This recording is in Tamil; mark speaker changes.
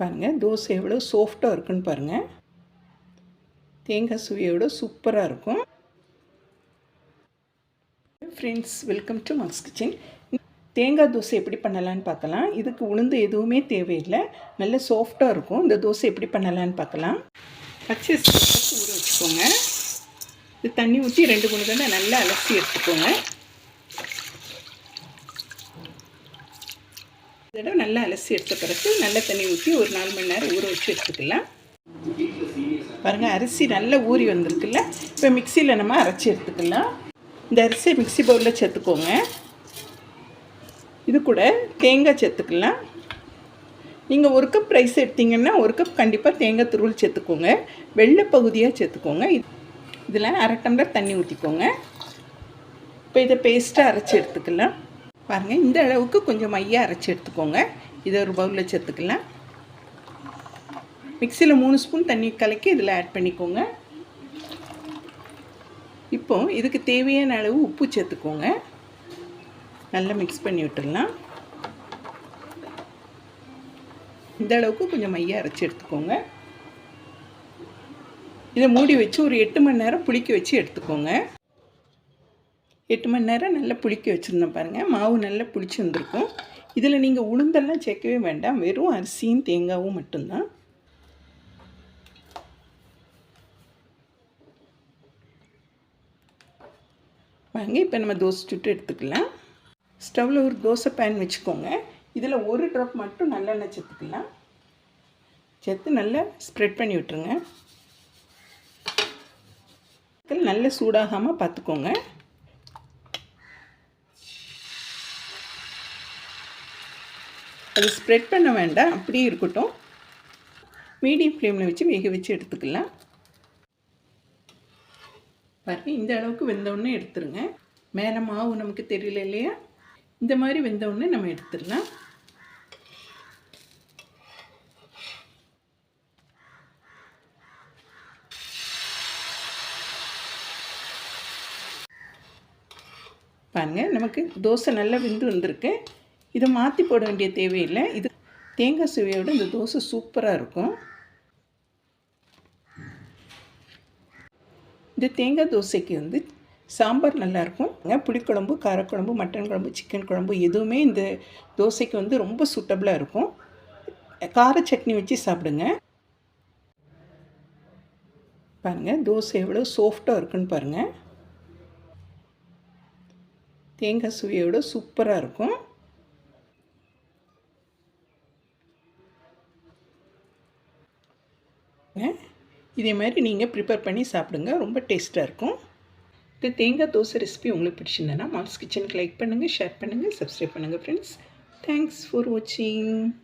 Speaker 1: பாருங்கள் தோசை எவ்வளோ சாஃப்டாக இருக்குன்னு பாருங்கள் தேங்காய் சுவையோட சூப்பராக இருக்கும். Friends welcome to Max kitchen தேங்காய் தோசை எப்படி பண்ணலான்னு பார்க்கலாம். இதுக்கு உளுந்து எதுவுமே தேவையில்லை. நல்ல சாஃப்டாக இருக்கும். இந்த தோசை எப்படி பண்ணலான்னு பார்க்கலாம். பச்சை ஊற வச்சுக்கோங்க. இது தண்ணி ஊற்றி ரெண்டு மூணு தடவை நல்லா அலசி எடுத்துக்கோங்க. தடவை நல்லா அலசி எடுத்த பிறகு நல்ல தண்ணி ஊற்றி ஒரு நாலு மணி நேரம் ஊற வச்சு எடுத்துக்கலாம். பாருங்கள் அரிசி நல்லா ஊறி வந்திருக்குல்ல? இப்போ மிக்சியில் நம்ம அரைச்சி எடுத்துக்கலாம். இந்த அரிசியை மிக்சி பவுலில் சேர்த்துக்கோங்க. இது கூட தேங்காய் சேர்த்துக்கலாம். நீங்கள் ஒரு கப் ரைஸ் எடுத்தீங்கன்னா ஒரு கப் கண்டிப்பாக தேங்காய் துருவல் சேர்த்துக்கோங்க. வெள்ளை பகுதியாக சேர்த்துக்கோங்க. இதில் அரை டம்ளர் தண்ணி ஊற்றிக்கோங்க இப்போ இதை பேஸ்ட்டாக அரைச்சி எடுத்துக்கலாம். பாருங்கள் இந்த அளவுக்கு கொஞ்சம் மையாக அரைச்சி எடுத்துக்கோங்க. இதை ஒரு பவுலில் சேர்த்துக்கலாம். மிக்சியில் மூணு ஸ்பூன் தண்ணி கலக்கி இதில் ஆட் பண்ணிக்கோங்க. இப்போ இதுக்கு தேவையான அளவு உப்பு சேர்த்துக்கோங்க. நல்லா மிக்ஸ் பண்ணி விட்டுடலாம். இந்த அளவுக்கு கொஞ்சம் மையாக அரைச்சி எடுத்துக்கோங்க. இதை மூடி வச்சு ஒரு எட்டு மணி நேரம் புளிக்க வச்சு எடுத்துக்கோங்க. எட்டு மணி நேரம் நல்லா புளிக்க வச்சுருந்தோம் பாருங்கள் மாவு நல்லா புளிச்சு வந்திருக்கும். இதில் நீங்கள் உளுந்தெல்லாம் சேர்க்கவே வேண்டாம். வெறும் அரிசியும் தேங்காவும் மட்டும்தான். வாங்க இப்போ நம்ம தோசை சுட்டு எடுத்துக்கலாம். ஸ்டவ்வில் ஒரு தோசை பேன் வச்சுக்கோங்க. இதில் ஒரு ட்ராப் மட்டும் நல்லெண்ணெய் சேர்த்துக்கலாம். சேர்த்து நல்லா ஸ்ப்ரெட் பண்ணி விட்டுருங்க. நல்ல சூடாகாமல் பார்த்துக்கோங்க அது ஸ்ப்ரெட் பண்ண வேண்டாம். அப்படியே இருக்கட்டும். மீடியம் ஃப்ளேமில் வச்சு வேக வச்சு எடுத்துக்கலாம். பாருங்க இந்த அளவுக்கு வெந்தவுடனே எடுத்துருங்க. மேலே மாவு நமக்கு தெரியல இல்லையா? இந்த மாதிரி வெந்தவுடனே நம்ம எடுத்துடலாம். பாருங்கள் நமக்கு தோசை நல்லா வெந்து வந்திருக்கு. இதை மாற்றி போட வேண்டிய தேவையில்லை. இது தேங்காய் சுவையோடு இந்த தோசை சூப்பராக இருக்கும். இந்த தேங்காய் தோசைக்கு வந்து சாம்பார் நல்லாயிருக்கும் புளிக்குழம்பு காரக்குழம்பு மட்டன் குழம்பு சிக்கன் குழம்பு எதுவுமே இந்த தோசைக்கு வந்து ரொம்ப சூட்டபுளாக இருக்கும். கார சட்னி வச்சு சாப்பிடுங்க. பாருங்கள் தோசை எவ்வளோ சாஃப்டாக இருக்குன்னு பாருங்கள் தேங்காய் சுவையோட சூப்பராக இருக்கும். இதே மாதிரி நீங்கள் ப்ரிப்பேர் பண்ணி சாப்பிடுங்க. ரொம்ப டேஸ்ட்டாக இருக்கும். இந்த தேங்காய் தோசை ரெசிபி உங்களுக்கு பிடிச்சிருந்தேன்னா மால்ஸ் கிச்சனுக்கு லைக் பண்ணுங்கள் ஷேர் பண்ணுங்கள் சப்ஸ்கிரைப் பண்ணுங்கள் ஃப்ரெண்ட்ஸ் தேங்க்ஸ் ஃபார் வாட்சிங்